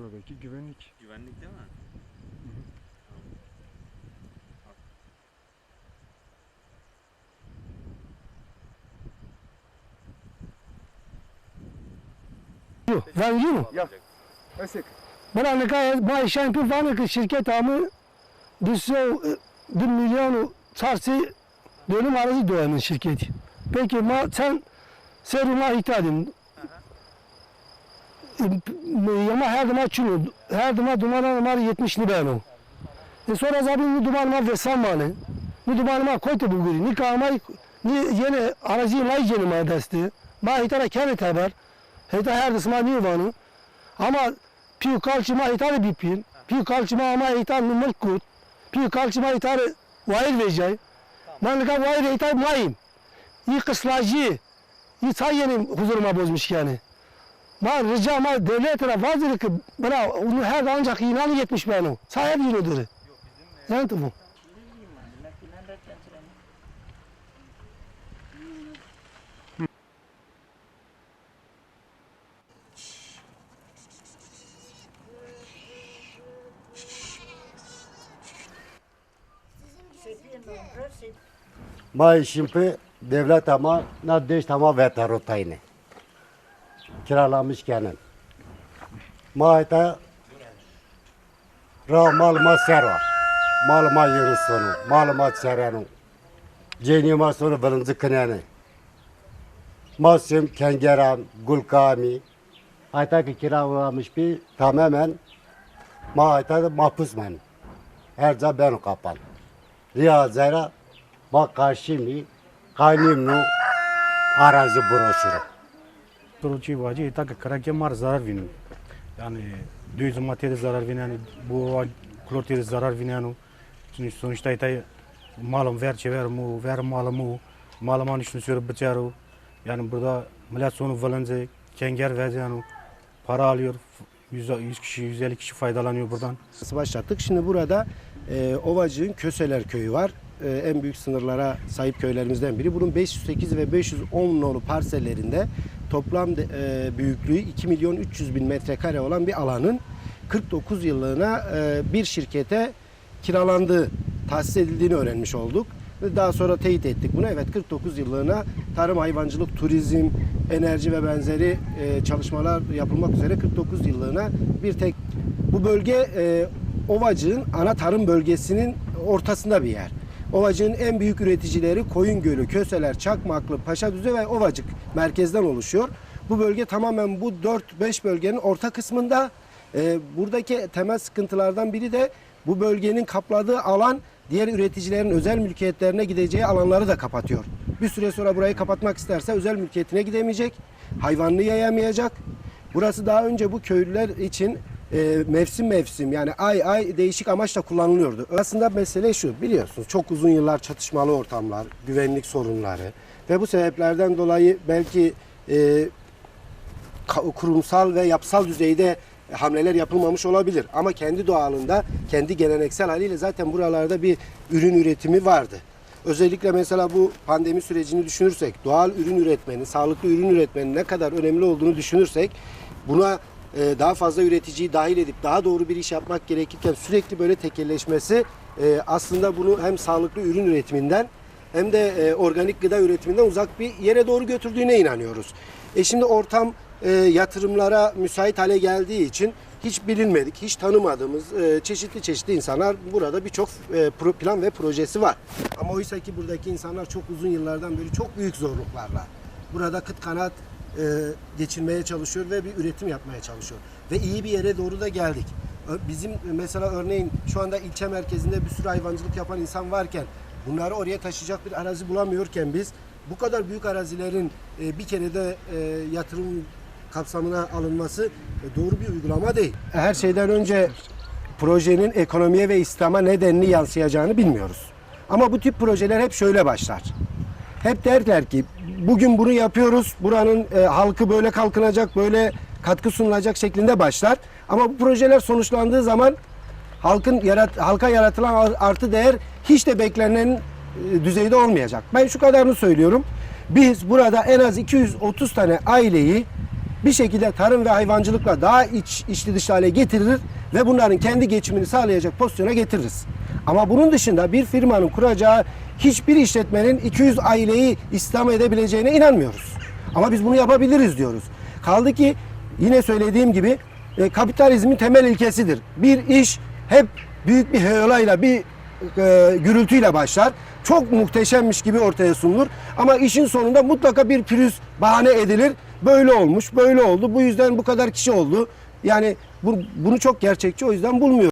buradaki güvenlik. Güvenlik değil mi? Vangiu. Ja. Zeker. Maar dan kan je bij Champion van een şirket amı dus zo bir milyon çarşı dönüm arası doğanın şirketi. Peki ma sen seruma ihtiyacın ama her zaman çunu her zaman dumanı var 70 lira no. E sonra zaten bu dumanı var ve samanı. Bu dumanı var koytu bu guri. Ni kama ni yine aracı lay yeni ma desti. Ma hitara kendi tabar. Hita her dısma ni vanı. Ama più calcima itare bipin, più calcima ama itare numel kut, più calcima itare vair vejay. Ben ka vair itare mayim. İyi kıslacı, iyi sayyenin huzuruma bozmuş yani. Ben ricama devletine vazir ki bana onu her ancak inan yetmiş benim. Sahip yürüdür. Yani bu. Mai şimdi devlet ama na deş ama vetarotayını. Kiralamış kendin. Maita ra mal ma serva. Mal ma yürü sonu. Mal ma serenu. Ceni ma sonu balınzı kınyanı. Masim kengeran gulkami. Hayta ki kiralamış bir tamamen ma hayta da mahpus men. Her zaman ben kapan. Riyazera bak karşımı kaynımnu arazi broşürü. Proçi vacı ita ki karake mar zarar vinu. Yani düz maddeye zarar vinen, yani bu klortiye zarar vinen. yani. Sonuçta ita malum ver çever mu, ver malumu, maluman işini sürüp bıçarı. Yani burada millet sonu valınca kenger verdi yani para alıyor. 100, 100 kişi, 150 kişi faydalanıyor buradan. başlattık. Şimdi burada e, Ovacık'ın Köseler Köyü var. E, en büyük sınırlara sahip köylerimizden biri. Bunun 508 ve 510 nolu parsellerinde toplam e, büyüklüğü 2 milyon 300 bin metrekare olan bir alanın 49 yıllığına e, bir şirkete kiralandığı, tahsis edildiğini öğrenmiş olduk. Daha sonra teyit ettik bunu. Evet 49 yıllığına tarım, hayvancılık, turizm, enerji ve benzeri e, çalışmalar yapılmak üzere 49 yıllığına bir tek bu bölge e, Ovacık'ın ana tarım bölgesinin ortasında bir yer. Ovacık'ın en büyük üreticileri Koyungölü, Köseler, Çakmaklı, Paşadüzü ve Ovacık merkezden oluşuyor. Bu bölge tamamen bu 4-5 bölgenin orta kısmında. E, buradaki temel sıkıntılardan biri de bu bölgenin kapladığı alan diğer üreticilerin özel mülkiyetlerine gideceği alanları da kapatıyor. Bir süre sonra burayı kapatmak isterse özel mülkiyetine gidemeyecek, hayvanını yayamayacak. Burası daha önce bu köylüler için e, mevsim mevsim yani ay ay değişik amaçla kullanılıyordu. Aslında mesele şu biliyorsunuz çok uzun yıllar çatışmalı ortamlar, güvenlik sorunları ve bu sebeplerden dolayı belki e, kurumsal ve yapısal düzeyde hamleler yapılmamış olabilir. Ama kendi doğalında, kendi geleneksel haliyle zaten buralarda bir ürün üretimi vardı. Özellikle mesela bu pandemi sürecini düşünürsek, doğal ürün üretmenin, sağlıklı ürün üretmenin ne kadar önemli olduğunu düşünürsek, buna e, daha fazla üreticiyi dahil edip daha doğru bir iş yapmak gerekirken sürekli böyle tekelleşmesi e, aslında bunu hem sağlıklı ürün üretiminden hem de e, organik gıda üretiminden uzak bir yere doğru götürdüğüne inanıyoruz. E şimdi ortam yatırımlara müsait hale geldiği için hiç bilinmedik, hiç tanımadığımız çeşitli çeşitli insanlar burada birçok e, plan ve projesi var. Ama oysa ki buradaki insanlar çok uzun yıllardan beri çok büyük zorluklarla burada kıt kanat e, geçirmeye çalışıyor ve bir üretim yapmaya çalışıyor. Ve iyi bir yere doğru da geldik. Bizim e, mesela örneğin şu anda ilçe merkezinde bir sürü hayvancılık yapan insan varken bunları oraya taşıyacak bir arazi bulamıyorken biz bu kadar büyük arazilerin e, bir kerede e, yatırım kapsamına alınması e, doğru bir uygulama değil. Her şeyden önce projenin ekonomiye ve İslam'a nedenli yansıyacağını bilmiyoruz. Ama bu tip projeler hep şöyle başlar. Hep derler ki bugün bunu yapıyoruz. Buranın e, halkı böyle kalkınacak, böyle katkı sunulacak şeklinde başlar. Ama bu projeler sonuçlandığı zaman halkın yarat halka yaratılan ar- artı değer hiç de beklenen e, düzeyde olmayacak. Ben şu kadarını söylüyorum. Biz burada en az 230 tane aileyi bir şekilde tarım ve hayvancılıkla daha iç, içli dışlı hale getirir ve bunların kendi geçimini sağlayacak pozisyona getiririz. Ama bunun dışında bir firmanın kuracağı hiçbir işletmenin 200 aileyi istihdam edebileceğine inanmıyoruz. Ama biz bunu yapabiliriz diyoruz. Kaldı ki yine söylediğim gibi e, kapitalizmin temel ilkesidir. Bir iş hep büyük bir heyolayla, bir e, gürültüyle başlar. Çok muhteşemmiş gibi ortaya sunulur. Ama işin sonunda mutlaka bir pürüz bahane edilir. Böyle olmuş, böyle oldu. Bu yüzden bu kadar kişi oldu. Yani bu, bunu çok gerçekçi o yüzden bulmuyor.